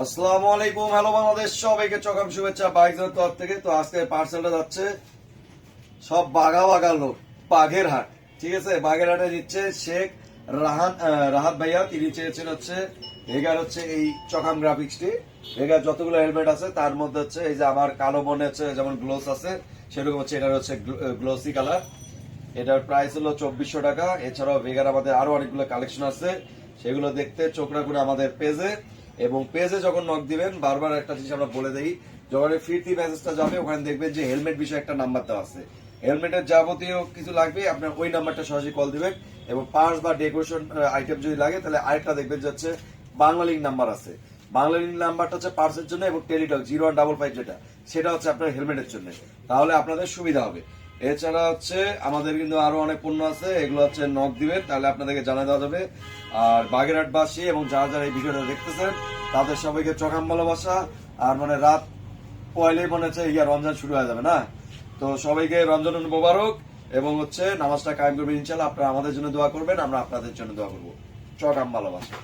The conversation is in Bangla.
আসসালামু আলাইকুম, হ্যালো বাংলাদেশ, সবাইকে চকাম শুভেচ্ছা বাইকের তরফ থেকে। তো আজকে পার্সেলটা যাচ্ছে সব বাঘা বাঘা লোক বাঘের হাট ঠিক আছে? বাঘের হাটে দিচ্ছে শেখ রাহান রাহাত ভাইয়া। তিনি চেয়েছেন হচ্ছে ভেগার হচ্ছে এই চকাম গ্রাফিক্সটি ভেগার যতগুলো হেলমেট আছে, তার মধ্যে হচ্ছে এই যে আমার কালো মনে হচ্ছে যেমন গ্লোস আছে, সেরকম হচ্ছে এটার হচ্ছে গ্লোসি কালার এটার প্রাইস হলো চব্বিশশো টাকা। এছাড়াও ভেগার আমাদের আরও অনেকগুলো কালেকশন আছে। সেগুলো দেখতে চোখ রাখুন আমাদের পেজে এবং পেজে যখন নক দিবেন, বারবার একটা জিনিস আমরা বলে দিই যখন ফিরতি মেসেজটা যাবে, ওখানে দেখবেন যে হেলমেট বিষয়ে একটা নাম্বার দেওয়া আছে। হেলমেটের যাবতীয় কিছু লাগবে আপনার ওই নাম্বারটা সরাসরি কল দিবেন এবং পার্স বা ডেকোরেশন আইটেম যদি লাগে, তাহলে আরেকটা দেখবেন যে হচ্ছে বাংলা নাম্বার আছে। বাংলা নাম্বারটা হচ্ছে পার্সের জন্য এবং Teletalk zero one double five যেটা, সেটা হচ্ছে আপনার হেলমেটের জন্য। তাহলে আপনাদের সুবিধা হবে। এছাড়া হচ্ছে আমাদের কিন্তু আরও অনেক পণ্য আছে, এগুলো হচ্ছে নক দিবেন তাহলে আপনাদেরকে জানা দেওয়া যাবে। আর বাগেরহাটবাসী এবং যারা যারা এই ভিডিওটা দেখতেছেন, তাদের সবাইকে চকাম ভালোবাসা। আর মানে রাত পয়লেই মনে হচ্ছে ইয়া রমজান শুরু হয়ে যাবে, না? তো সবাইকে রমজান মোবারক এবং হচ্ছে নামাজটা কায়েম করবেন ইনশাল্লাহ আপনারা আমাদের জন্য দোয়া করবেন, আমরা আপনাদের জন্য দোয়া করব। চকাম ভালোবাসা।